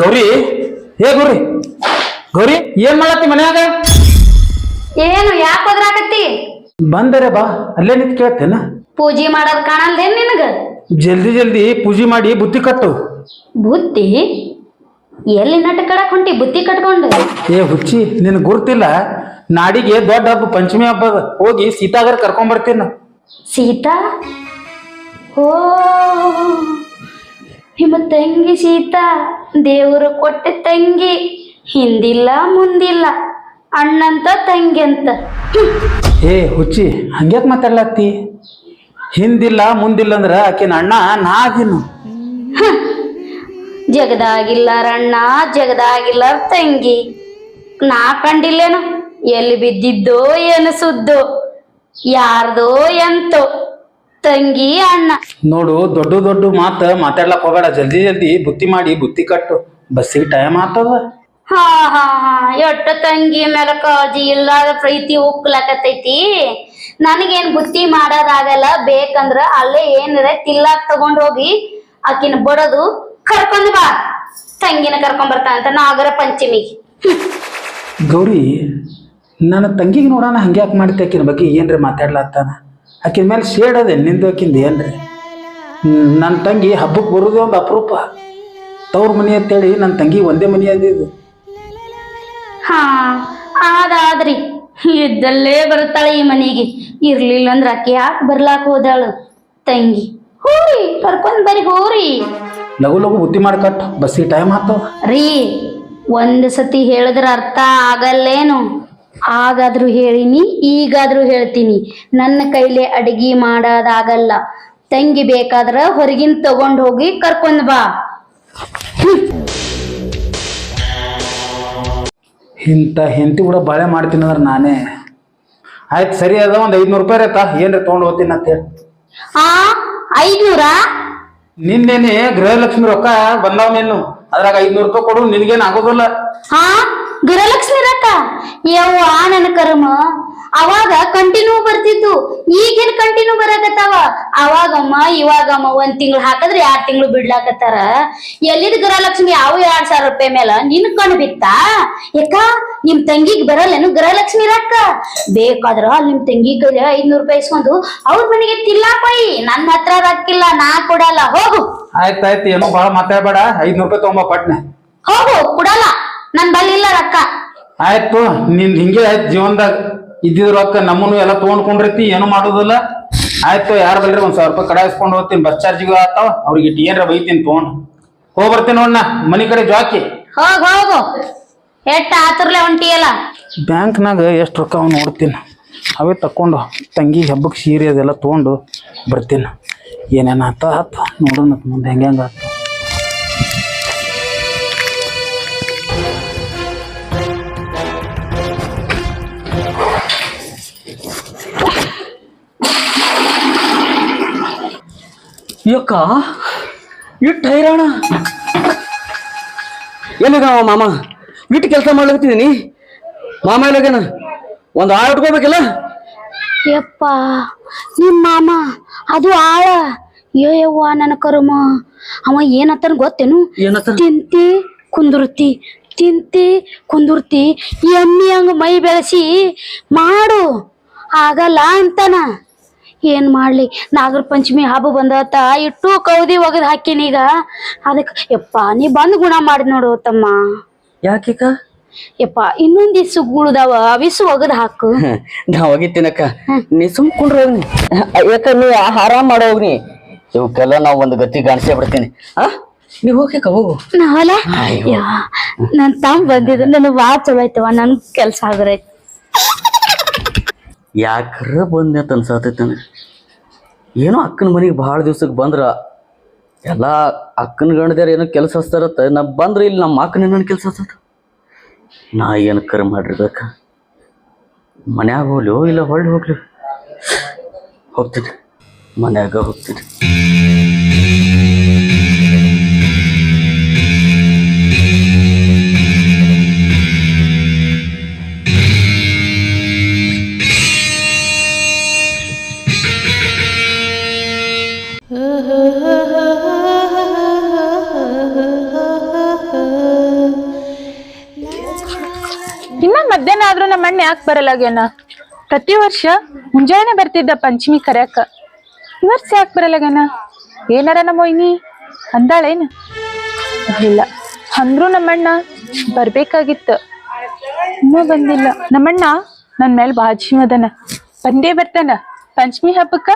ಗೌರಿ ಹೇ ಗೌರಿ ಗೌರಿ ಏನ್ ಮಾಡತ್ತಿ ಮನ್ಯಾಗ? ಏನು ಯಾಕೆ ಹೋದ್ರಾಕತ್ತಿ ಬಂದರೆ ಬಾ ಅಲ್ಲೇ ನಿಂತು ಕೇಳ್ತೇನ. ಪೂಜೆ ಮಾಡೋದ್ ಕಾಣಲ್ದೇನ್ ನಿನಗ? ಜಲ್ದಿ ಜಲ್ದಿ ಪೂಜೆ ಮಾಡಿ ಬುತ್ತಿ ಕಟ್ಟು. ಬುತ್ತಿ? ಎಲ್ಲಿ ನಟ ಕಡಕ್ ಹೊಂಟಿ ಬುತ್ತಿ ಕಟ್ಕೊಂಡು? ಏ ಹುಚ್ಚಿ ನಿನ್ ಗುರ್ತಿಲ್ಲ? ನಾಡಿಗೆ ದೊಡ್ಡ ಹಬ್ಬ ಪಂಚಮಿ ಹಬ್ಬ ಹೋಗಿ ಸೀತಾಗರ್ ಕರ್ಕೊಂಡ್ ಬರ್ತೀನಿ ಸೀತಾ? ಓ ನಿಮ್ಮ ತಂಗಿ ಸೀತಾ ದೇವರು ಕೊಟ್ಟ ತಂಗಿ ಹಿಂದಿಲ್ಲ ಮುಂದಿಲ್ಲ ಅಣ್ಣಂತ ತಂಗಿ ಅಂತ. ಏ ಹುಚ್ಚಿ ಹಂಗ್ಯಾಕ್ ಮಾತಾಡ್ಲತ್ತಿ? ಹಿಂದಿಲ್ಲ ಮುಂದಿಲ್ಲ ಅಂದ್ರ ಆಕಿನ ಅಣ್ಣ ನಾಗಿನ. ಜಗದಾಗಿಲ್ಲಾರ ಅಣ್ಣ ಜಗದಾಗಿಲ್ಲಾರ ತಂಗಿ. ನಾ ಕಂಡಿಲ್ಲೇನು? ಎಲ್ಲಿ ಬಿದ್ದಿದ್ದೋ ಏನು ಸುದ್ದೋ ಯಾರ್ದೋ ಎಂತೋ. ತಂಗಿ ಅಣ್ಣ. ನೋಡು ದೊಡ್ಡ ದೊಡ್ಡ ಮಾತ ಮಾತಾಡ್ಲಕ್ ಹೋಗಬೇಡ. ಜಲ್ದಿ ಜಲ್ದಿ ಬುತ್ತಿ ಮಾಡಿ ಬುತ್ತಿ ಕಟ್ಟು. ಬಸ್ಸಿಗೆ ಟೈಮ್ ಆಗ್ತದ ಹಾ ಹಾ ಹಾ. ಎಟ್ಟ ತಂಗಿ ಮೇಲೆ ಕಾಜಿ ಇಲ್ಲದ ಪ್ರೀತಿ ಉಕ್ಲಕತೈತಿ ನನಗೇನ್ ಬುತ್ತಿ ಮಾಡೋದಾಗಲ್ಲ ಬೇಕಂದ್ರ ಅಲ್ಲೇ ಏನರ ತಿಲ್ಲಾಕ್ ತಗೊಂಡ್ ಹೋಗಿ ಆಕಿನ ಬಡದು ಕರ್ಕೊಂಡ್ ಬಾ. ತಂಗಿನ ಕರ್ಕೊಂಡ್ ಬರ್ತಾನಂತ ನಾಗರ ಪಂಚಮಿ. ಗೌರಿ ನನ್ನ ತಂಗಿಗೆ ನೋಡೋಣ ಹಂಗ್ಯಾಕ್ ಮಾಡ್ತಿ ಆಕಿನ ಬಗ್ಗೆ ಏನ್ರಿ ಮಾತಾಡ್ಲತ್ತಾನ? ಆಕಿನ ಮೇಲೆ ಸೇಡದೆ ಅದೇ ನಿಂದು ಆಕಿಂದ ಏನ್ರಿ ನನ್ನ ತಂಗಿ ಹಬ್ಬಕ್ಕೆ ಬರೋದು ಒಂದು ಅಪರೂಪ. ತವ್ರ ಮನೆ ಅಂತೇಳಿ ನನ್ನ ತಂಗಿ ಒಂದೇ ಮನೆ ಅಂದಿದ್ದು ಹಾ ಆದಾದ್ರಿ ಇದ್ದಲ್ಲೇ ಬರ್ತಾಳೆ ಈ ಮನೆಗೆ. ಇರ್ಲಿಲ್ಲ ಅಂದ್ರೆ ಆಕೆ ಯಾಕೆ ಬರ್ಲಾಕ ಹೋದಾಳು? ತಂಗಿ ಹೋರಿ ಕರ್ಕೊಂಡ್ ಬರಿ ಹೋರಿ. ಲಘು ಲಘು ಬುದ್ಧಿ ಮಾಡ್ಕಟ್ಟು ಬಸ್ಸಿ ಟೈಮ್ ಆಗ್ತಾವ ರೀ ಒಂದ್ ಸತಿ ಹೇಳಿದ್ರ ಅರ್ಥ ಆಗಲ್ಲೇನು? ಆಗಾದ್ರೂ ಹೇಳಿನಿ ಈಗಾದ್ರೂ ಹೇಳ್ತೀನಿ. ನನ್ನ ಕೈಲೇ ಅಡಿಗೆ ಮಾಡೋದಾಗಲ್ಲ. ತಂಗಿ ಬೇಕಾದ್ರ ಹೊರಗಿನ ತಗೊಂಡ್ ಹೋಗಿ ಕರ್ಕೊಂಡ್ ಬಾ. ಇಂಥ ಹೆಂಡತಿ ಕೂಡ ಬಾಳೆ ಮಾಡ್ತೀನಿ ಅಂದ್ರೆ ನಾನೇ. ಆಯ್ತು ಸರಿ ಅದ ಒಂದು ಐದ್ನೂರು ರೂಪಾಯಿ ಆಯ್ತಾ ಏನ್ರಿ ತೊಗೊಂಡು ಹೋಗ್ತೀನಿ ಅಂತೇಳಿ ಆ ಐದ್ನೂರ? ನಿನ್ನೇನೆ ಗೃಹಲಕ್ಷ್ಮಿ ರೊಕ್ಕ ಬಂದಾವ ನೀನು. ಅದ್ರಾಗ ಐದ್ನೂರು ರೂಪಾಯಿ ಕೊಡು ನಿನ್ಗೇನು ಆಗೋದಿಲ್ಲ. ಹಾ ಗೃಹಲಕ್ಷ್ಮಿ ರೊಕ್ಕ ಯವ್ವ ನನ್ನ ಕರ್ಮ? ಅವಾಗ ಕಂಟಿನ್ಯೂ ಬರ್ತಿತ್ತು. ಈಗೇನ್ ಕಂಟಿನ್ಯೂ ಬರಾಕತ್ತಾವ? ಅವಾಗಮ್ಮ ಇವಾಗಮ್ಮ ಒಂದ್ ತಿಂಗಳು ಹಾಕಿದ್ರೆ ಎರಡ್ ತಿಂಗಳು ಬಿಡ್ಲಾಕತ್ತಾರ. ಎಲ್ಲಿದ್ ಗೃಹಲಕ್ಷ್ಮಿ? ಯಾವ ಎರಡ್ ಸಾವಿರ ರೂಪಾಯಿ ಮೇಲೆ. ನಿನ್ ಕಣ್ ಬಿತ್ತಾ? ಯಾಕ ನಿಮ್ ತಂಗಿಗ್ ಬರಲ್ಲೇನು ಗೃಹಲಕ್ಷ್ಮಿ ರೊಕ್ಕ? ಬೇಕಾದ್ರ ಅಲ್ಲಿ ನಿಮ್ ತಂಗಿ ಕೈಲಿ ಐದ್ನೂರ್ ರೂಪಾಯಿ ಇಸ್ಕೊಂಡು ಅವ್ರ ಮನೆಗೆ ತಿಲ್ಲಾಪೈ ನನ್ ಹತ್ರ ರೊಕ್ಕಿಲ್ಲ ನಾ ಕೊಡಲ್ಲ. ಹೋಗು. ಆಯ್ತಾಯ್ತು ಆಯ್ತು. ಏನೋ ಬಹಳ ಮಾತಾಡ್ಬೇಡ. ಐದ್ನೂರು ರೂಪಾಯಿ ತಗೊಂಬ ಪಟ್ನೆ. ಹೋಗು ಕೊಡಲ್ಲ. ನನ್ ಬಲ್ಲಿಲ್ಲ ರೊಕ್ಕ. ಆಯ್ತು ನಿನ್ ಹಿಂಗೆ ಆಯ್ತು ಜೀವನದಾಗ. ಇದ್ದಿದ್ ರೊಕ್ಕ ನಮ್ಮನ್ನು ಎಲ್ಲ ತೊಗೊಂಡ್ಕೊಂಡಿರ್ತಿ ಏನು ಮಾಡೋದಿಲ್ಲ. ಆಯ್ತು ಯಾರು ಬಲ್ರಿ ಒಂದ್ ಸಾವಿರ ರೂಪಾಯಿ ಕಡಾಯಿಸ್ಕೊಂಡು ಹೋಗ್ತೀನಿ ಬಸ್ ಚಾರ್ಜಿಗೆ ಆತಾವ. ಅವ್ರಿಗೆ ಇಟ್ಟು ಏನ್ರ ಬೈತೀನಿ ತೊಗೊಂಡು. ಹೋಗಿ ಬರ್ತೀನಿ ನೋಡ್ನ ಮನಿ ಕಡೆ ಜಾಕಿ. ಹೋಗ್ ಹೋಗು. ಎಟ್ಟ ಆತುರ್ಲೆ ಹೊಂಟಿಯಲ್ಲ ಬ್ಯಾಂಕ್ನಾಗ ಎಷ್ಟು ರೊಕ್ಕ ಅವ್ನು ನೋಡ್ತೀನಿ. ಅವೇ ತಕ್ಕೊಂಡು ತಂಗಿ ಹಬ್ಬಕ್ಕೆ ಸೀರೆ ಅದೆಲ್ಲ ತೊಗೊಂಡು ಬರ್ತೀನಿ. ಏನೇನು ಆತ ಆತ ನೋಡೋಣ ಮುಂದೆ ಹೆಂಗೆ ಹೆಂಗೆ ಆತ. ಯಕ್ಕ ಇಟ್ಟು ಹೈರಾಣ. ಎಲ್ಲಿದಾವ ಮಾಮ? ಇಟ್ಟು ಕೆಲಸ ಮಾಡ್ಲಕತ್ತಿದ್ದೀನಿ ಮಾಮ ಇಲ್ಲಗೇನ? ಒಂದು ಆಳು ಇಟ್ಕೋಬೇಕಲ್ಲ ಯಪ್ಪ ನಿಮ್ ಮಾಮ ಅದು ಆಳ. ಯೋ ಯವ್ವ ನನ್ನ ಕರುಮ. ಅವ ಏನತ್ತನ್ ಗೊತ್ತೇನು? ತಿಂತಿ ಕುಂದುರ್ತಿ. ತಿಂತಿ ಕುಂದುರ್ತಿ. ಎಮ್ಮಿ ಹಂಗ ಮೈ ಬೆಳೆಸಿ ಮಾಡು. ಆಗಲ್ಲ ಅಂತಾನ. ಏನ್ ಮಾಡ್ಲಿ? ನಾಗರ ಪಂಚಮಿ ಹಬ್ಬ ಬಂದತ್ತ ಇಟ್ಟು ಕೌದಿ ಒಗದ್ ಹಾಕಿನೀಗ ಅದಕ್ಕೆ ಯಪ್ಪ ನೀ ಬಂದ್ ಗುಣ ಮಾಡಿ ನೋಡು ತಮ್ಮ. ಯಾಕೀಕ ಯಪ್ಪ ಇನ್ನೊಂದ್ ಇಸು ಗುಳದಾವ ಅವಿಸು ಒಗದ್ ಹಾಕು. ನಾ ಹೋಗಿತ್ತೀನಕ್ಕ ನೀ ಸುಮ್ಕೊಂಡ್ರ ಹೋಗ್ನಿ ಯಾಕ ನೀ ಆರಾಮ್ ಮಾಡೋ ಹೋಗ್ನಿ ಇವಕ್ಕೆಲ್ಲ ನಾವು ಒಂದು ಗತಿ ಕಾಣಿಸೇ ಬಿಡ್ತೀನಿ. ಆ? ನೀ ಹೋಗ್ಯಾಕ ಹೋಗು. ನಾವಲ್ಲ ನನ್ ತಮ್ಮ ಬಂದಿದ್ದು ನನಗೆ ಭಾಳ ಚಲೋ ಆಯ್ತವ ನನ್ ಕೆಲ್ಸ ಆದ್ರೈತ್ ಯಾಕ್ರ ಬಂದೆ ಅಂತ ಅನ್ಸಾತೈತೆ ನನಗೆ? ಏನೋ ಅಕ್ಕನ ಮನೆಗೆ ಭಾಳ ದಿವ್ಸಕ್ಕೆ ಬಂದ್ರ, ಎಲ್ಲ ಅಕ್ಕನ ಗಂಡದ್ಯಾರ ಏನೋ ಕೆಲಸ ಹಚ್ತಾರತ್ತ ನಾ ಬಂದ್ರೆ ಇಲ್ಲಿ ನಮ್ಮ ಅಕ್ಕನ ನನ್ನ ಕೆಲಸ ಹಚ್ಚತ್ತ ನಾ ಏನು ಕರೆ ಮಾಡಿರ್ಬೇಕ? ಮನ್ಯಾಗ ಹೋಗ್ಲಿ ಇಲ್ಲ ಹೊಳ್ಳಿ ಹೋಗ್ಲಿ. ಹೋಗ್ತೀನಿ. ಮನ್ಯಾಗ ಹೋಗ್ತೀನಿ. ಯಾಕೆ ಬರಲಾಗ್ಯಾನ ಪ್ರತಿ ವರ್ಷ ಮುಂಜಾನೆ ಬರ್ತಿದ್ದ ಪಂಚಮಿ ಕರ್ಯಾಕ. ಈ ವರ್ಷ ಯಾಕೆ ಬರಲಾಗ್ಯಾನ ಏನಾರ ನಮ್ಮ ಮೊಯ್ನಿ ಅಂದಾಳೇನು? ಇಲ್ಲ. ಅಂದ್ರೂ ನಮ್ಮಣ್ಣ ಬರ್ಬೇಕಾಗಿತ್ತು. ಇನ್ನೂ ಬಂದಿಲ್ಲ. ನಮ್ಮಣ್ಣ ನನ್ನ ಮೇಲೆ ಬಾಜಿ ಅದನ. ಬಂದೇ ಬರ್ತಾನ. ಪಂಚಮಿ ಹಬ್ಬಕ್ಕ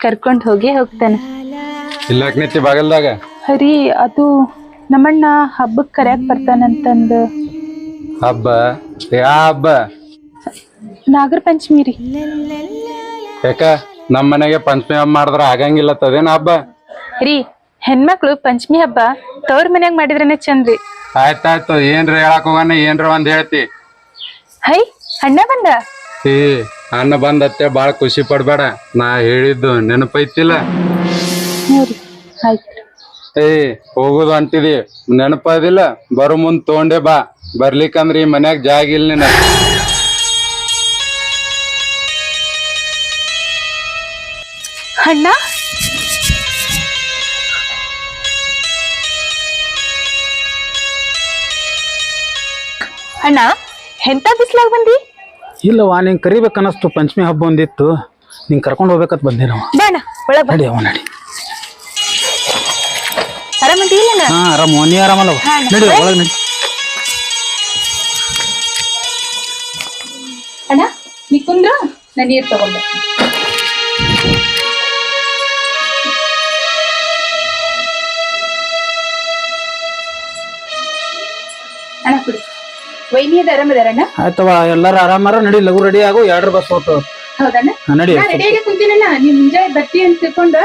ಕರ್ಕೊಂಡು ಹೋಗೇ ಹೋಗ್ತಾನೆ. ಇಲ್ಲ ಬಾಗಲ್ದಾಗ? ಹರಿ ಅದು ನಮ್ಮಣ್ಣ ಹಬ್ಬಕ್ಕೆ ಕರ್ಯಾಕ್ ಬರ್ತಾನಂತಂದು. ಹಬ್ಬ? ಯಾ ಹಬ್ಬ? ನಾಗರ ಪಂಚಮಿ ರೀ ಯಾಕ ನಮ್ಮ ಮನೆಗೆ ಪಂಚಮಿ ಹಬ್ಬ ಮಾಡಿದ್ರ ಆಗಂಗಿಲ್ಲ ತದೇನ ಹಬ್ಬ? ರೀ ಹೆಣ್ಮಕ್ಳು ಪಂಚಮಿ ಹಬ್ಬ ತವ್ರ ಮನ್ಯಾಗ ಮಾಡಿದ್ರೇನೆ ಚಂದ್ರಿ ಆಯ್ತಾಯ್ತು ಏನ್ರ ಹೇಳಕ್ ಹೋಗಣ ಏನ್ರ ಒಂದ್ ಹೇಳ್ತಿ. ಹೈ ಅಣ್ಣ ಬಂದ? ಏ ಅಣ್ಣ ಬಂದತ್ತೆ ಬಾಳ ಖುಷಿ ಪಡ್ಬೇಡ. ನಾ ಹೇಳಿದ್ದು ನೆನಪೈತಿಲ್ಲ. ಆಯ್ತು ಏ ಹೋಗುದು ಅಂತಿದಿ. ನೆನಪದಿಲ್ಲ ಬರೋ ಮುಂದ್ ತೊಗೊಂಡೆ ಬಾ. ಬರ್ಲಿಕ್ಕಂದ್ರ ಈ ಮನ್ಯಾಗ ಜಾಗ ಇಲ್ಲ ನಿನ ಅಣ್ಣ? ಅಣ್ಣ ಎಂತ ಬಿಸ್ಲಾಗ ಬಂದಿ? ಇಲ್ಲವಾ ನಿಂಗೆ ಕರಿಬೇಕು ಅನ್ನಿಸ್ತು. ಪಂಚಮಿ ಹಬ್ಬ ಒಂದಿತ್ತು. ನಿಂಗೆ ಕರ್ಕೊಂಡು ಹೋಗ್ಬೇಕಂತ ಬಂದೆ ನಾವು. ಬೇಡ ಒಳಗೆ ನಡಿ ಅವ ನಡಿ. ಆರಾಮದಿ ಇಲ್ಲ ಹಾ ಆರಾಮ ನೀ ಆರಾಮಲ್ಲ ನಡಿ ಒಳಗೆ ನಡಿ. ಅಣ್ಣ ನೀ ಕುಂದ್ರ ನಾ ನೀರು ತಗೊಂಡೆ ವೈನಿ ಅದ ಆರಾಮದಾರಣ್ಣ ಆಯ್ತವ ಎಲ್ಲಾರು ಆರಾಮಾರ ನಡಿ ಲಘು ರೆಡಿ ಆಗು. ಎರಡ್ರ ಬಸ್ ಹೋಗ್ತವ ಹೌದಣ್ಣ? ನಡಿ. ನಾ ರೆಡಿಯಾಗೆ ಕುಂತೀನಣ್ಣ ನೀ ಮುಂಜಾನೆ ಬರ್ತಿ ಅಂತ ತಿಳ್ಕೊಂಡ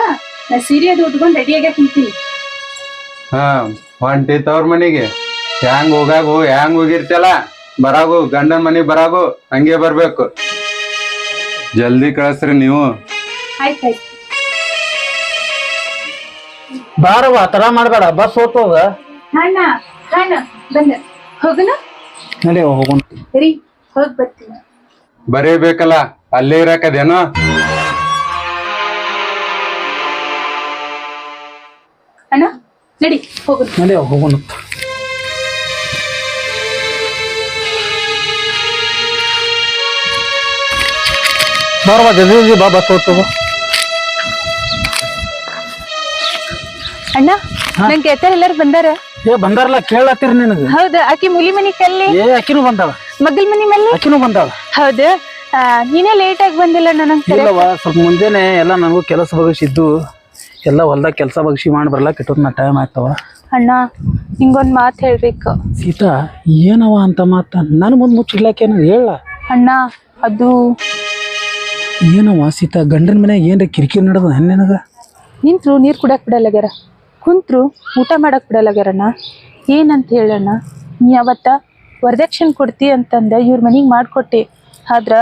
ನಾ ಸೀರೆ ಅದು ಉಟ್ಕೊಂಡು ರೆಡಿಯಾಗೆ ಕುಂತೀನಿ. ಹಾ ಹೊಂಟಿ ತವ್ರ ಮನೆಗೆ. ಹ್ಯಾಂಗ್ ಹೋಗಾಗು ಹ್ಯಾಂಗ್ ಹೋಗಿರ್ತಲ್ಲ ಬರಾಗು ಗಂಡನ ಮನೆಗ್ ಬರಾಗು ಹಂಗೆ ಬರ್ಬೇಕು. ಜಲ್ದಿ ಕಳಿಸ್ರಿ ನೀವು. ಆಯ್ತಾಯ್ತು ಬಾರವ ತರ ಮಾಡಬೇಡ. ಬಸ್ ಹೋಗ್ತದ ಅಣ್ಣ ಅಣ್ಣ ಬಂದ ಹೋಗಣ? ನಡಿ ಹೋಗೋಣ. ಸರಿ ಹೋಗಿ ಬರ್ತೀನಿ. ಬರೀಬೇಕಲ್ಲ ಅಲ್ಲೇ ಇರಕದೇನ? ಅಣ್ಣ ನಡಿ ಹೋಗೋಣ. ನಡೆ ಹೋಗೋಣ. ಬಾರವ ಜಲ್ದಿ ಜಲ್ದಿ ಬಾ ಬಸ್ ಹೋಗ್ತದ ಅಣ್ಣ ನನ್ ಗೆಳತಿಯರ್ ಎಲ್ಲರೂ ಬಂದಾರ? ಏ ಬಂದಾರಲ್ಲ ಕೇಳತ್ತೀರಿ ನಿನಗೆ. ಹೌದ ಆಕಿ ಮುಲಿ ಮನಿ ಕಲ್ಲಿ? ಏ ಅಕ್ಕಿನೂ ಬಂದಾಳ. ಮಗಲ್ ಮನಿ ಮಲ್ಲಿ? ಅಕ್ಕಿನೂ ಬಂದಾಳ. ಹೌದ ನೀನೇ ಲೇಟ್ ಆಗಿ ಬಂದಿಲ್ಲ ನನಗ್ ಇಲ್ಲವ ಸ್ವಲ್ಪ ಮುಂಜಾನೆ ಎಲ್ಲ ನನಗೂ ಕೆಲಸ ಬಗಸಿದ್ದು. ಎಲ್ಲ ಹೊಲ್ದಾಗ ಕೆಲಸ ಬಗಸಿ ಮಾಡಿ ಬರ್ಲಾಕ ಇಟ್ಟದ್ ನಾ ಟೈಮ್ ಆಯ್ತವ. ಅಣ್ಣ ನಿಂಗೊಂದ್ ಮಾತ್ ಹೇಳ್ಬೇಕು. ಸೀತಾ ಏನವ ಅಂತ ಮಾತ? ನನ್ನ ಮುಂದೆ ಮುಚ್ಚಿಡ್ಲಾಕೇನ ಹೇಳ? ಅಣ್ಣ ಅದು ಏನವ ಸೀತಾ ಗಂಡನ ಮನ್ಯಾಗ ಏನ್ರ ಕಿರಿಕಿರಿ ನಡೆದ ನಿನಗ? ನಿಂತ್ರು ನೀರ್ ಕುಡಕ್ ಬಿಡಲ್ಲಾಗ್ಯಾರ ಕುಂತ್ರು ಊಟ ಮಾಡಕ್ ಬಿಡಲ್ಲಾಗ್ಯಾರಣ್ಣ ಏನಂತ ಹೇಳಣ್ಣ? ನೀ ಅವತ್ತ ವರದಕ್ಷಿಣೆ ಕೊಡ್ತಿ ಅಂತಂದ, ಇವ್ರ ಮನೆಗೆ ಮಾಡ್ಕೊಟ್ಟಿ. ಆದ್ರ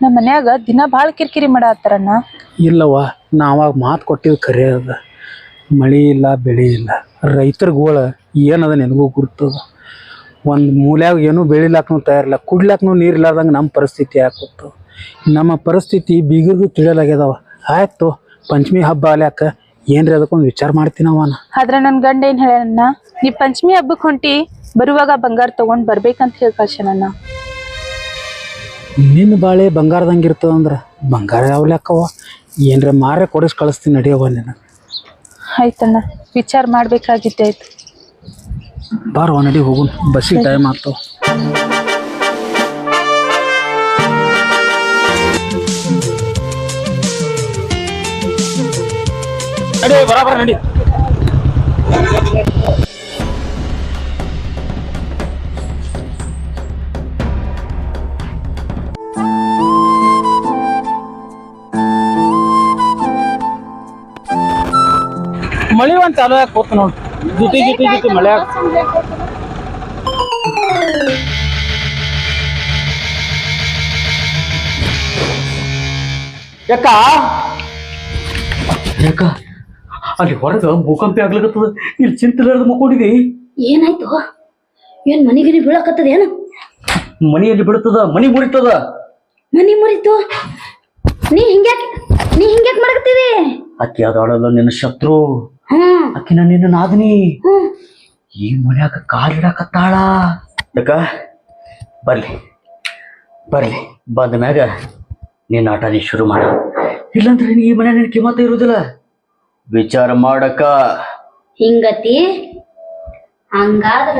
ನಮ್ಮ ಮನ್ಯಾಗ ದಿನ ಭಾಳ ಕಿರಿಕಿರಿ ಮಾಡತ್ತಾರಣ್ಣ. ಇಲ್ಲವ ನಾವಾಗ ಮಾತು ಕೊಟ್ಟಿದ್ದು ಖರೆ ಅದ. ಮಳೆ ಇಲ್ಲ, ಬೆಳೆ ಇಲ್ಲ. ರೈತರುಗಳ ಏನದ ನಿನಗೂ ಗುರ್ತದ. ಒಂದು ಮೂಲ್ಯಾಗ ಏನೂ ಬೆಳಿಲಾಕ್ನು ತಯಾರಿಲ್ಲ. ಕುಡ್ಲಾಕ್ನು ನೀರಿಲ್ಲಾರ್ದಂಗೆ ನಮ್ಮ ಪರಿಸ್ಥಿತಿ ಯಾಕೊತ್ತು ನಮ್ಮ ಪರಿಸ್ಥಿತಿ ಬೀಗರಿಗೂ ತಿಳಿಯಲಾಗ್ಯದವ ಆಯ್ತು, ಪಂಚಮಿ ಹಬ್ಬ ಅಲ್ಯಾಕ ಏನ್ರಿ ಅದಕ್ಕೊಂದು ವಿಚಾರ ಮಾಡ್ತೀನವನ ಆದ್ರ ನನ್ ಗಂಡ ಏನ್ ಹೇಳ ನೀ ಪಂಚಮಿ ಹಬ್ಬಕ್ ಹೊಂಟಿ ಬರುವಾಗ ಬಂಗಾರ ತಗೊಂಡ್ ಬರ್ಬೇಕಂತ ಹೇಳಿ ಕಳ್ಸನಣ್ಣ ನಿನ್ನ ಬಾಳೆ ಬಂಗಾರದಂಗೆ ಇರ್ತದಂದ್ರ ಬಂಗಾರ ಯಾವ ಲೆಕ್ಕವ? ಏನ್ರ ಮಾರೇ ಕೊಡಿಸ್ ಕಳಿಸ್ತೀನಿ ನಡಿಯವ ನಿನ್ನ ಆಯ್ತಣ್ಣ ವಿಚಾರ ಮಾಡ್ಬೇಕಾಗಿತ್ತೆ ಆಯ್ತು. ಬಾರವ ನಡಿ ಹೋಗು ಬಸ್ಸಿಗೆ ಟೈಮ್ ಆಗ್ತಾವ ನಡಿ ಬರಾಬರ ನಡಿ. ಮಳಿ ಒಂದ್ ಚಾಲು ಯಾಕೆ ಹೋತ್ ನೋಡ್ ಜಿಟಿ ಜಿಟಿ ಜಿಟಿ ಮಳೆ ಆಗ್- ಯಾಕ? ಯಾಕ? ಅಲ್ಲಿ ಹೊರಗ ಭೂಕಂಪಿ ಆಗ್ಲಿಕತ್ತದ. ಇಲ್ಲಿ ಚಿಂತಿಲ್ಲದ ಮಕ್ಕೊಂಡಿದಿ. ಏನಾಯ್ತು? ಏನ್ ಮನಿಗಿನಿ ಬೀಳಕತ್ತದ ಏನು? ಮನೆಯಲ್ಲಿ ಬಿಡುತ್ತದ ಮನಿ ಮುರಿತದ. ಮನಿ ಮುರಿತು? ನೀ ಹಿಂಗ್ಯಾಕ್ ನೀ ಹಿಂಗ್ಯಾಕ್ ಮಾಡಕತ್ತೀವಿ ಅಕ್ಕಿ ಅದಾಳಲ್ಲ ನಿನ್ನ ಶತ್ರು. ಹ್ಮ್ ನಾನು ನಿನ್ನ ನಾದಿನಿ. ಹ್ಮ್ ಈ ಮನ್ಯಾಗ ಕಾಲಿಡಕತ್ತಾಳ ಅದಕ್ಕ ಬರ್ಲಿ. ಬರ್ಲಿ. ಬಂದ ಮ್ಯಾಗ ನಿನ್ನ ಆಟ ನೀ ಶುರು ಮಾಡ. ಇಲ್ಲಂದ್ರೆ ನೀ ಈ ಮನೆ ನಿನ್ ಕಿಮ್ಮತ್ತ ಇರುದಿಲ್ಲ. ವಿಚಾರ ಮಾಡಕ. ಹಿಂಗತಿ? ಹಂಗಾದ್ರ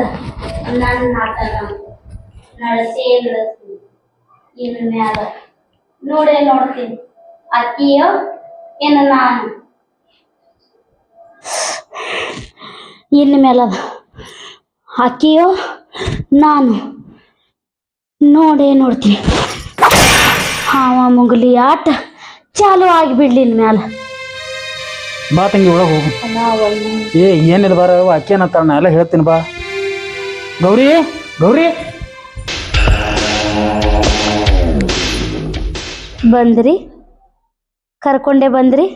ನನ್ನ ಆಟ ನಡೆಸಿ ನಡೆಸ್ತೀನಿ. ಇನ್ನು ಮ್ಯಾಲ. ನೋಡೇ ನೋಡ್ತೀನಿ. ಅಕ್ಕಿಯೋ ಏನು ನಾನು? ಇನ್ನು ಮೇಲ ಅಕ್ಕಿಯೋ ನಾನು? ನೋಡೇ ನೋಡ್ತೀನಿ. ಹಾವ ಮುಗುಲಿ ಆಟ ಚಾಲು ಆಗಿಬಿಡ್ಲಿ ಇನ್ಮೇಲೆ ಮ್ಯಾಲ. ಬಾ ತಂಗಿ ಒಳಗೆ ಹೋಗು. ಏ ಏನಿಲ್ಲ ಬಾರ ಅಕ್ಕಿ ಏನಂತಾಳ ನಾ ಎಲ್ಲ ಹೇಳ್ತೀನಿ ಬಾ. ಗೌರಿ ಗೌರಿ. ಬಂದ್ರಿ? ಕರ್ಕೊಂಡೆ ಬಂದ್ರಿ?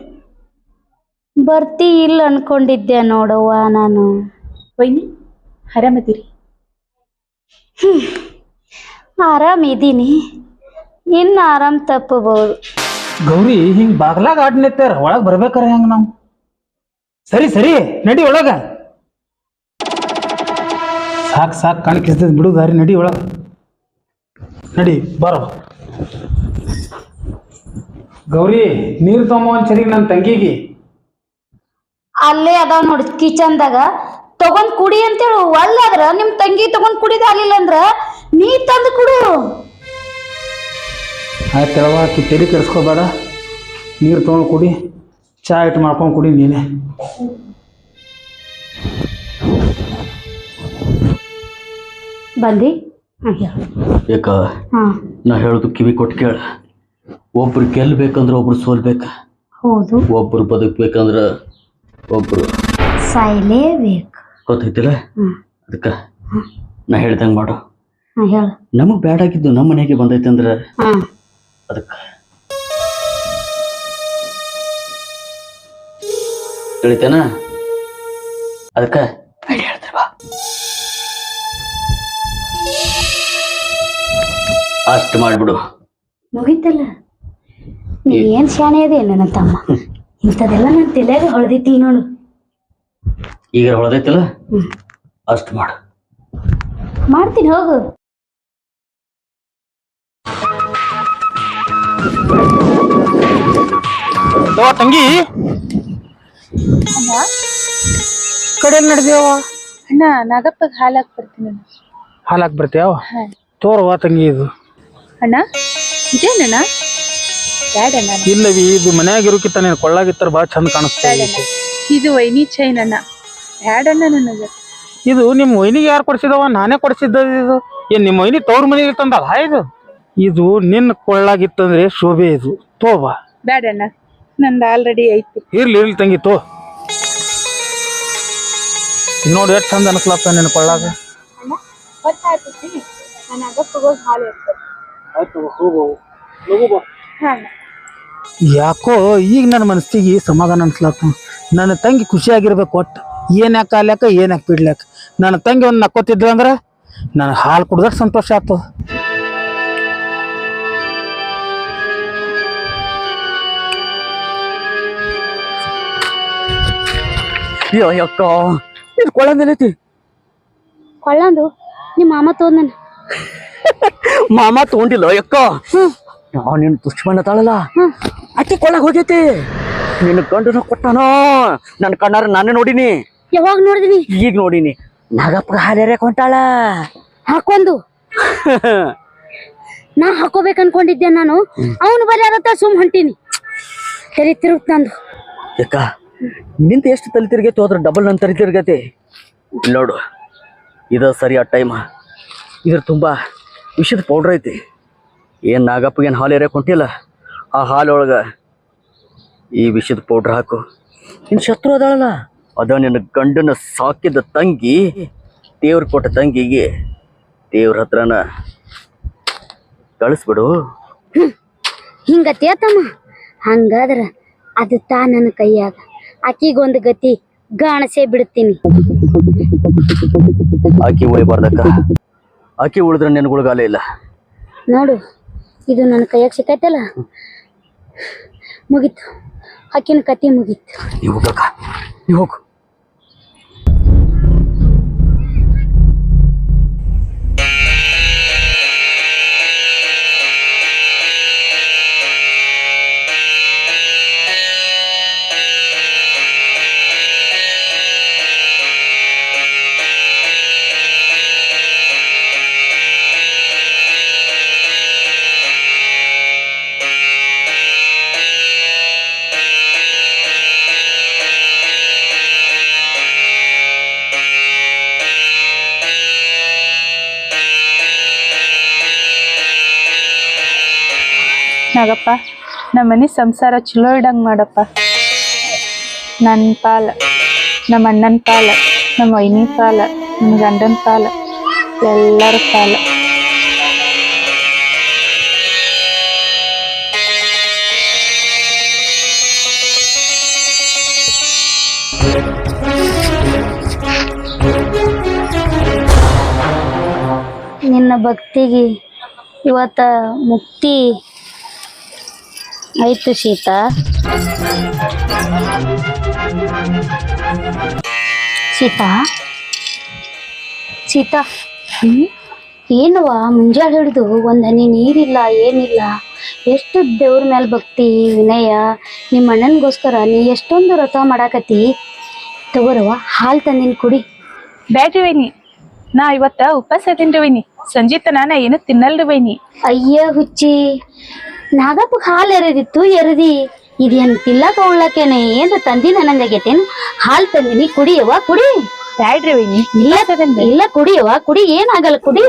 ಬರ್ತಿ ಇಲ್ಲ ಅನ್ಕೊಂಡಿದ್ದೆ ನೋಡವ್ವ ನಾನು. ವೈನಿ ಆರಾಮದಿರಿ ಆರಾಮಿದ್ದೀನಿ ಇನ್ನು ಆರಾಮ್ ತಪ್ಪಬಹುದು ಗೌರಿ ಹಿಂಗ್ ಬಾಗ್ಲಾಗ ಆಡ್ ನಿತ್ತಾರ ಒಳಗ್ ಬರ್ಬೇಕಾರ ಹೆಂಗ್ ನಾವು? ಸರಿ ಸರಿ ನಡಿ ಒಳಗ. ಸಾಕ್ ಸಾಕ್ ಕಣ್ ಕಿಸ್ ಬಿಡು ದಾರಿ ನಡಿ ಒಳಗ. ನಡಿ ಬರೋ. ಗೌರಿ ನೀರ್ ತಗೊಂಬ ಒಂದ್ ಸರಿ ನನ್ನ ತಂಗಿಗೆ. ಅಲ್ಲೇ ಅದಾವ ನೋಡಿ ಕಿಚನ್ದಾಗ. ತಗೊಂಡ್ ಕುಡಿ ಅಂತೇಳು ಒಳ್ಳಾದ್ರ ನಿಮ್ ತಂಗಿ ತಗೊಂಡ್ ಕುಡಿದ ಆಗ್ಲಿಲ್ಲ ಅಂದ್ರ ನೀ ತಂದು ಕುಡು. ಆಯ್ತು ಆಕಿ ತಲೆ ಕೆಡಿಸ್ಕೋಬೇಡ. ನೀರು ತೊಗೊಂಡು ಕುಡಿ. ಚಾ ಇಟ್ಟು ಮಾಡ್ಕೊಂಡು ಕುಡಿ ನೀನೆ. ಬಂದಿ? ಹೇಳು. ಹಾ. ನಾ ಹೇಳುದು ಕಿವಿ ಕೊಟ್ಟು ಕೇಳ. ಒಬ್ರು ಗೆಲ್ಬೇಕಂದ್ರ ಒಬ್ರು ಸೋಲ್ಬೇಕ. ಹೌದು. ಒಬ್ರು ಬದುಕ್ಬೇಕಂದ್ರ ಒಬ್ರು ಸಾಯ್ಲೇಬೇಕು. ಗೊತ್ತೈತಿಲ್ಲ ಹ್ಮ್. ಅದಕ್ಕ ನಾ ಹೇಳ್ದಂಗ ಮಾಡು. ಹಾ ಹೇಳು. ನಮಗ್ ಬ್ಯಾಡಾಗಿದ್ದು ನಮ್ಮ ಮನೆಗೆ ಬಂದೈತೆ ಅಂದ್ರ ಹಾ ಅದಕ್ಕ ತಿಳಿತೇನ ಅದಕ್ಕ? ಬಾ. ಅಷ್ಟು ಮಾಡ್ಬಿಡು. ಮುಗಿತಲ್ಲ? ನೀ ಏನ್ ಶಾಣೆ ಅದೇ ನನ್ನ ತಮ್ಮ? ಇಂಥದೆಲ್ಲ ನನ್ನ ತಲೆಯಾಗ ಹೊಳ್ದೈತಿ ನೋಡು. ಈಗ ಹೊಳದೈತಲ್ಲ. ಅಷ್ಟು ಮಾಡು. ಮಾಡ್ತೀನಿ ಹೋಗು. ತಂಗಿ. ಕಡೆ ನಡೆದೇವ ಅಣ್ಣ ನಾಗಪ್ಪಗೆ ಹಾಲಾಕ್ ಬರ್ತೀನಿ. ಹಾಲಾಕ್ ಬರ್ತೀಯಾವ ತೋರವ್ವ ತಂಗಿ ಇದು. ಅಣ್ಣ ಇದೇನಣ್ಣ? ಬ್ಯಾಡಣ್ಣ. ಇಲ್ಲವಿ ಇದು ಮನ್ಯಾಗ ಇರೋಕಿತ್ತ ನೀನು ಕೊಳ್ಳಾಗಿತ್ತರ ಭಾಳ ಚಂದ ಕಾಣಿಸ್ತಾ ಬ್ಯಾಡಣ್ಣ. ಇದು ವೈನಿ ಚೈನ್ ಅಣ್ಣ. ಬ್ಯಾಡಣ್ಣ ನನಗೆ. ಇದು ನಿಮ್ಮ ವೈನಿಗೆ ಯಾರು ಕೊಡ್ಸಿದವ? ನಾನೇ ಕೊಡಿಸಿದ್ದ ಇದು. ಏನ್ ನಿಮ್ಮ ವೈನಿ ತವ್ರ ಮನೆಗೆ ತಂದಲ್ಲ ಇದು? ಇದು ನಿನ್ನ ಕೊಳ್ಳಾಗಿತ್ತಂದ್ರೆ ಶೋಭೆ ಇದು. ತೋಬಾ ಬ್ಯಾಡಣ್ಣ. ನಂದು ಆಲ್ರೆಡಿ ಐತಿ. ಇರ್ಲಿ ಇರ್ಲಿ ತಂಗಿ ತೋ. ನೋಡಿ ಎಷ್ಟು ಚಂದ ಅನ್ಸ್ಲತ್ತ ನಿನ್ನ ಕೊಳ್ಳಾಗ ಯಾಕೋ ಈಗ ನನ್ನ ಮನಸ್ಸಿಗೆ ಸಮಾಧಾನ ಅನ್ಸ್ಲತ್ತ. ನನ್ನ ತಂಗಿ ಖುಷಿಯಾಗಿರ್ಬೇಕು ಒಟ್ಟು. ಏನ್ ಯಾಕೆ ಆಲ್ಯಾಕ ಏನ್ ಯಾಕೆ ಬಿಡ್ಲ್ಯಾಕ ನನ್ನ ತಂಗಿ ಒಂದು ನಕ್ಕೋತಿದ್ಳು ಅಂದ್ರೆ ನನಗೆ ಹಾಲು ಕುಡ್ದಷ್ಟು ಸಂತೋಷ ಆಯ್ತು ಅಯ್ಯೋ ಅಕ್ಕ ಇದು ಕೊಳ್ಳಂದೇನೈತಿ ಕೊಳ್ಳಂದು? ನಿಮ್ಮ ಮಾಮ ತೊಂದನ. ಮಾಮ ತಗೊಂಡಿಲ್ಲ ಯಕ್ಕ? ನಾವು ನಿನ್ನ ತಾಳಲ್ಲ? ಅಕ್ಕಿ ಕೊಳ್ಳಾಗ ಹೋಗೈತಿ? ನಿನ್ನ ಗಂಡನ ಕೊಟ್ಟನೋ? ನನ್ನ ಕಣ್ಣಾರ ನಾನೇ ನೋಡಿನಿ. ಯಾವಾಗ ನೋಡಿದಿನಿ? ಈಗ ನೋಡಿನಿ. ನಾಗಪ್ಪ ಹಾರ್ಯಾರ ಹೊಂಟಾಳ? ಹಾಕೊಂದು. ನಾ ಹಾಕೋಬೇಕ ಅನ್ಕೊಂಡಿದ್ದೆ ನಾನು. ಅವನು ಬರೀ ಸುಮ್ ಹೊಂಟೀನಿ. ತಿರುಗ್ ನಂದು ಯಾಕ ನಿಂತ ಎಷ್ಟು ತಲೆ ತಿರ್ಗೈತಿ ಹೋದ್ರೆ ಡಬಲ್ ನನ್ನ ತಲೆ ತಿರ್ಗೈತಿ? ನೋಡು ನೋಡು ಸರಿ ಆ ಟೈಮ್ ಇದ್ರ ತುಂಬ ವಿಷದ ಪೌಡ್ರ್ ಐತಿ. ಏನು ನಾಗಪ್ಪಗೇನು ಹಾಲು ಎರೆಯಕ್ಕೆ ಹೊಂಟಿಲ್ಲ? ಆ ಹಾಲೊಳಗೆ ಈ ವಿಷದ ಪೌಡ್ರ್ ಹಾಕು. ನಿನ್ನ ಶತ್ರು ಅದಾಳಲ್ಲ? ಅದ ನಿನ್ನ ಗಂಡನ ಸಾಕಿದ ತಂಗಿ, ದೇವ್ರ ಕೊಟ್ಟ ತಂಗಿಗೆ ದೇವ್ರ ಹತ್ರನ ಕಳಿಸ್ಬಿಡು. ಹಿಂಗತ್ತೇತಮ್ಮ ಹಂಗಾದ್ರ ಅದು ತಾ ನನ್ನ ಕೈಯಾಗ. ಆಕಿಗೊಂದು ಗತಿ ಗಾಣಸೆ ಬಿಡ್ತೀನಿ ಆಕಿ ಉಳಿಬಾರ್ದಕ್ಕ? ಆಕಿ ಉಳಿದ್ರೆ ನಿನಗುಳಗಾಲ ಇಲ್ಲ. ನೋಡು ಇದು ನನ್ನ ಕೈಯಾಗ ಸಿಕ್ಕೈತಲ್ಲ? ಮುಗೀತು. ಆಕಿನ ಕತಿ ಮುಗೀತು. ನೀವು ಹೋಗಕ್ಕ ನೀವು ಹೋಗು. ನಾಗಪ್ಪ ನಮ್ಮ ಮನೆ ಸಂಸಾರ ಚಲೋ ಇಡಂಗ್ ಮಾಡಪ್ಪ. ನನ್ನ ಪಾಲ ನಮ್ಮ ಅಣ್ಣನ ಪಾಲ ನಮ್ಮ ವೈನಿ ಪಾಲ ನಮ್ಮ ಗಂಡನ ಪಾಲ, ಎಲ್ಲರ ಪಾಲ. ನಿನ್ನ ಭಕ್ತಿಗೆ ಇವತ್ತ ಮುಕ್ತಿ ಆಯ್ತು ಸೀತಾ ಸೀತಾ ಸೀತಾ ಏನವ್ವ ಮುಂಜಾನೆ ಹಿಡಿದು ಒಂದು ಹನಿ ನೀರಿಲ್ಲ ಏನಿಲ್ಲ. ಎಷ್ಟು ದೇವ್ರ ಮೇಲೆ ಭಕ್ತಿ ವಿನಯ. ನಿಮ್ಮ ಅಣ್ಣನಿಗೋಸ್ಕರ ನೀ ಎಷ್ಟೊಂದು ರಥ ಮಾಡಾಕತಿ ತಗೋರವ ಹಾಲು ತಂದಿನ ಕುಡಿ. ಬ್ಯಾಡ್ರಿ ವೈನಿ ನಾ ಇವತ್ತ ಉಪವಾಸ ತಿನ್ರಿ ವೈನಿ ಸಂಜೆ ತನ ನಾ ಏನು ತಿನ್ನಲ್ರಿ ವೈನಿ ಅಯ್ಯ ಹುಚ್ಚಿ. ನಾಗಪ್ಪ ಹಾಲು ಎರೆದಿತ್ತು ಎರೆದಿ ಇದೇನ್ ತಿಲ್ಲಕ ಉಳ್ಳಕೇನೆ ಏನ್ರ ತಂದಿ ನನಗಾಗೈತೇನು? ಹಾಲು ತಂದಿನಿ ಕುಡಿಯವ ಕುಡಿ. ಬ್ಯಾಡ್ರಿ ವೈನಿ. ಇಲ್ಲ ಇಲ್ಲ ಕುಡಿಯವ್ವ ಕುಡಿ ಏನಾಗಲ್ಲ ಕುಡಿ.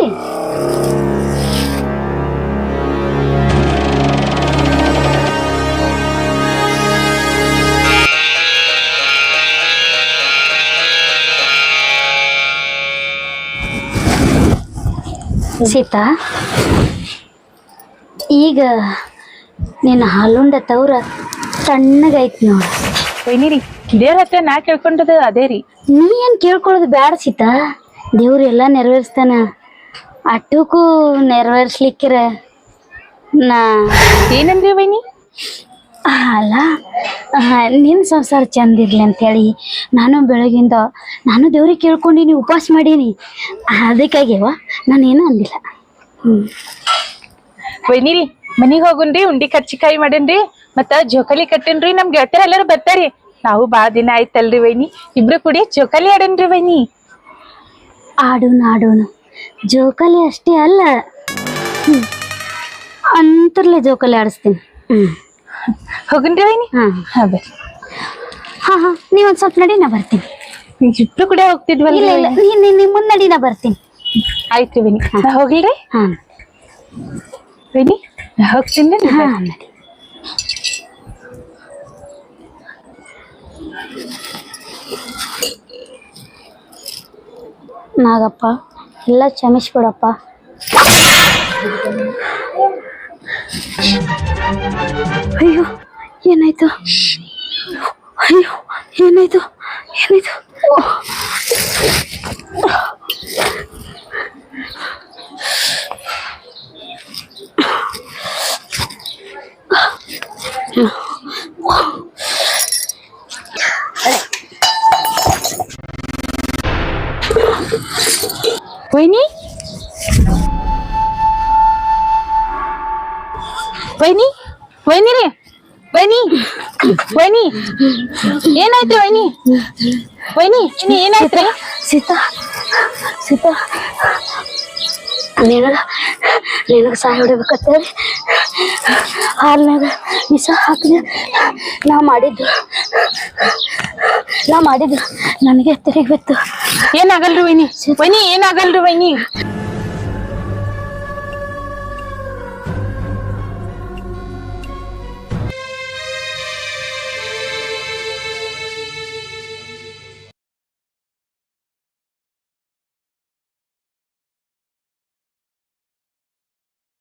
ಸೀತಾ ಈಗ ನಿನ್ನ ಹಾಲುಂಡ ತವ್ರ ತಣ್ಣಗೈತ್ ನೋಡು. ಏನಿರಿ ದೇವ್ರ ಹತ್ರ ನಾ ಕೇಳ್ಕೊಂಡದ ಅದೇ ರೀ. ನೀ ಏನ್ ಕೇಳ್ಕೊಳ್ಳೋದು ಬ್ಯಾಡ ಸೀತಾ. ದೇವ್ರೆಲ್ಲ ನೆರವೇರಿಸ್ತಾನ. ಅಟ್ಟಕ್ಕೂ ನೆರವೇರಿಸ್ಲಿಕ್ಕಿರ ನಾ ಏನಂದ್ರಿ ವೈನಿ? ಅಲ್ಲ ನಿನ್ನ ಸಂಸಾರ ಚಂದ ಇರ್ಲಿ ಅಂತೇಳಿ ನಾನು ಬೆಳಗಿಂದ ನಾನು ದೇವ್ರಿಗೆ ಕೇಳ್ಕೊಂಡಿನಿ ಉಪವಾಸ ಮಾಡೀನಿ. ಅದಕ್ಕಾಗ್ಯವ? ನಾನೇನು ಅಂದಿಲ್ಲ. ಹ್ಞೂ ವೈನಿ ರೀ ಮನಿಗ್ ಹೋಗುನ್ರಿ ಉಂಡಿ ಕರ್ಚಿಕಾಯಿ ಮಾಡೇನ್ರಿ ಮತ್ತ ಜೋಕಾಲಿ ಕಟ್ಟೇನ್ರಿ ನಮ್ ಗೆಳತಿಯರ್ ಎಲ್ಲರೂ ಬರ್ತಾರಿ. ನಾವು ಬಾಳ ದಿನ ಆಯ್ತಲ್ರಿ ವೈನಿ ಇಬ್ರು ಕೂಡಿ ಜೋಕಾಲಿ ಆಡೇನ್ರಿ ವೈನಿ. ಆಡೋಣ ಆಡೋಣ ಜೋಕಾಲಿ ಅಷ್ಟೇ ಅಲ್ಲ. ಹ್ಞೂ ಅಂತರ್ಲೆ ಜೋಕಾಲಿ ಆಡಿಸ್ತೀನಿ. ಹೋಗುನ್ರಿ ವೈನಿ? ಹಾಂ. ಹಾ ಬರ್ರಿ. ಹಾಂ ಹಾಂ. ನೀವೊಂದು ಸ್ವಲ್ಪ ನಡಿ ನಾ ಬರ್ತೀನಿ. ಇಬ್ರು ಕೂಡ ಹೋಗ್ತಿದ್ವಲ್ರಿ ಇಲ್ಲ ಇಲ್ಲ. ನೀ ನೀ ನಿಮ್ಮ ಮುಂದೆ ನಡಿ ನಾ ಬರ್ತೀನಿ. ಆಯ್ತ್ರಿ ವೈನಿ. ನಾ ಹೋಗ್ಲಿರಿ? ಹಾಂ. ವೈನಿ? ಹೋಗ್ತೀನಿ ನಾಗಪ್ಪ ಎಲ್ಲ ಕ್ಷಮಿಸ್ಬಿಡಪ್ಪ. ಅಯ್ಯೋ ಏನಾಯ್ತು? ಅಯ್ಯೋ ಏನಾಯ್ತು? ಏನಾಯ್ತು? ವೈನಿ ವೈನಿ ವೈನಿ ರೀ ವೈನಿ ವೈನಿ ಏನಾಯ್ತು ವೈನಿ ವೈನಿ ನೀ ಏನಾಯ್ತ್ರಿ ಸೀತಾ ಸೀತಾ ನಿನಗ ನಿನಗ ಸಹಾಯ ಹೊಡಿಬೇಕತ್ತೇಳಿ ಹಾಲ್ನಾಗ ವಿಷ ಹಾಕಿದ ನಾ ಮಾಡಿದ್ದು ನಾ ಮಾಡಿದ್ದು ನನಗೆ ತಿರುಗಿ ಬಿತ್ತು. ಏನಾಗಲ್ರಿ ವೈನಿ? ವೈನಿ ಏನಾಗಲ್ರಿ ವೈನಿ?